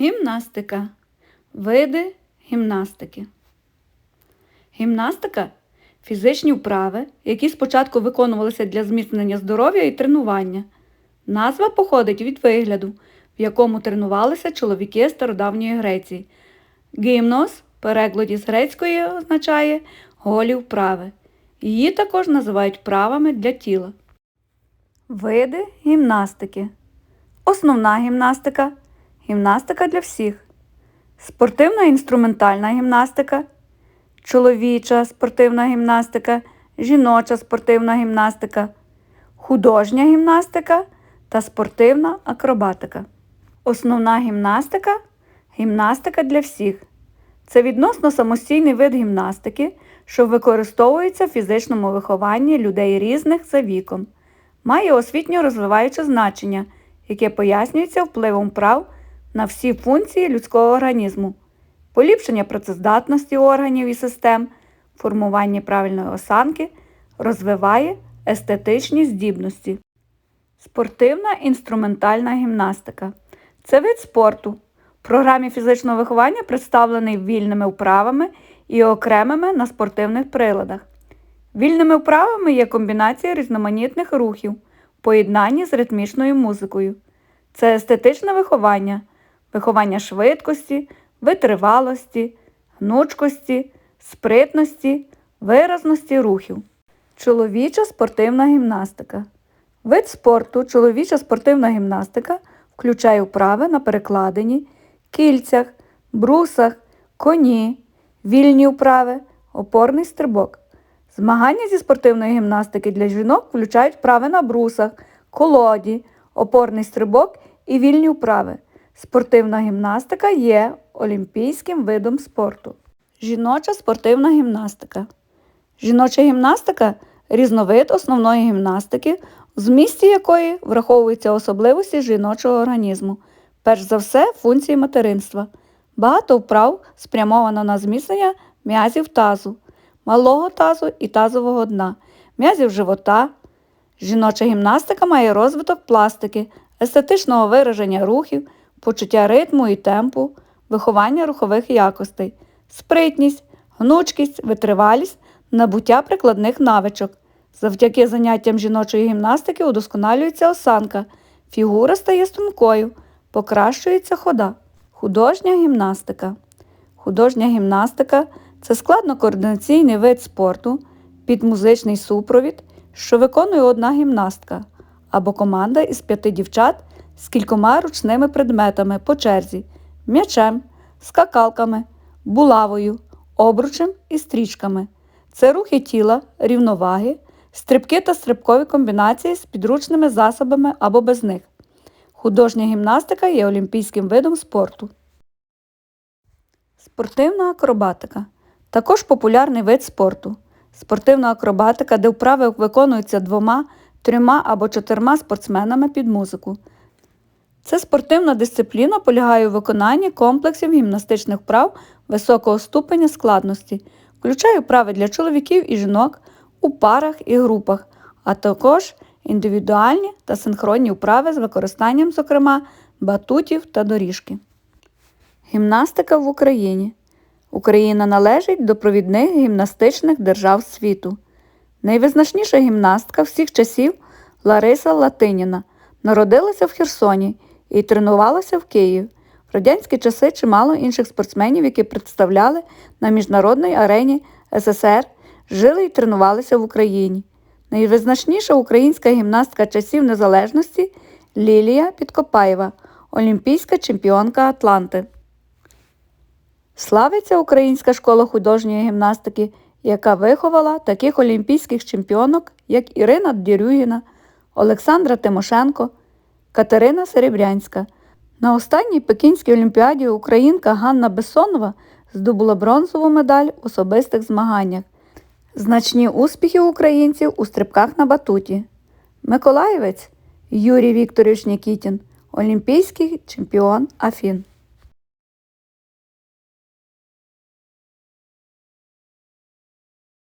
Гімнастика. Види гімнастики. Гімнастика фізичні вправи, які спочатку виконувалися для зміцнення здоров'я і тренування. Назва походить від вигляду, в якому тренувалися чоловіки стародавньої Греції. Гімнос перекладі з грецької означає голі вправи. Її також називають вправами для тіла. Види гімнастики. Основна гімнастика. Гімнастика для всіх. Спортивна інструментальна гімнастика. Чоловіча спортивна гімнастика, жіноча спортивна гімнастика, художня гімнастика та спортивна акробатика. Основна гімнастика гімнастика для всіх. Це відносно самостійний вид гімнастики, що використовується в фізичному вихованні людей різних за віком. Має освітньо розвиваюче значення, яке пояснюється впливом прав на всі функції людського організму, поліпшення працездатності органів і систем, формування правильної осанки, розвиває естетичні здібності. Спортивна інструментальна гімнастика це вид спорту. В програмі фізичного виховання представлений вільними вправами і окремими на спортивних приладах. Вільними вправами є комбінація різноманітних рухів поєднанні з ритмічною музикою. Це естетичне виховання, виховання швидкості, витривалості, гнучкості, спритності, виразності рухів. Чоловіча спортивна гімнастика. Вид спорту чоловіча спортивна гімнастика включає вправи на перекладині, кільцях, брусах, коні, вільні вправи, опорний стрибок. Змагання зі спортивної гімнастики для жінок включають вправи на брусах, колоді, опорний стрибок і вільні вправи. Спортивна гімнастика є олімпійським видом спорту. Жіноча спортивна гімнастика. Жіноча гімнастика різновид основної гімнастики, в змісті якої враховуються особливості жіночого організму, перш за все функції материнства. Багато вправ спрямовано на зміцнення м'язів тазу, малого тазу і тазового дна, м'язів живота. Жіноча гімнастика має розвиток пластики, естетичного вираження рухів, почуття ритму і темпу, виховання рухових якостей, спритність, гнучкість, витривалість, набуття прикладних навичок. Завдяки заняттям жіночої гімнастики удосконалюється осанка, фігура стає стрункою, покращується хода. Художня гімнастика. Художня гімнастика це складно-координаційний вид спорту під музичний супровід, що виконує одна гімнастка або команда із п'яти дівчат з кількома ручними предметами по черзі, м'ячем, скакалками, булавою, обручем і стрічками. Це рухи тіла, рівноваги, стрибки та стрибкові комбінації з підручними засобами або без них. Художня гімнастика є олімпійським видом спорту. Спортивна акробатика також популярний вид спорту. Спортивна акробатика, де вправи виконуються двома, трьома або чотирма спортсменами під музику. Це спортивна дисципліна полягає у виконанні комплексів гімнастичних вправ високого ступеня складності, включає вправи для чоловіків і жінок у парах і групах, а також індивідуальні та синхронні вправи з використанням, зокрема, батутів та доріжки. Гімнастика в Україні. Україна належить до провідних гімнастичних держав світу. Найвизначніша гімнастка всіх часів Лариса Латиніна народилася в Херсоні і тренувалася в Києві. В радянські часи чимало інших спортсменів, які представляли на міжнародній арені СССР, жили і тренувалися в Україні. Найвизначніша українська гімнастка часів незалежності Лілія Підкопаєва, олімпійська чемпіонка Атланти. Славиться Українська школа художньої гімнастики, яка виховала таких олімпійських чемпіонок, як Ірина Дірюгіна, Олександра Тимошенко, Катерина Серебрянська. На останній Пекінській олімпіаді українка Ганна Бессонова здобула бронзову медаль в особистих змаганнях. Значні успіхи українців у стрибках на батуті. Миколаєвець Юрій Вікторович Нікітін, олімпійський чемпіон Афін.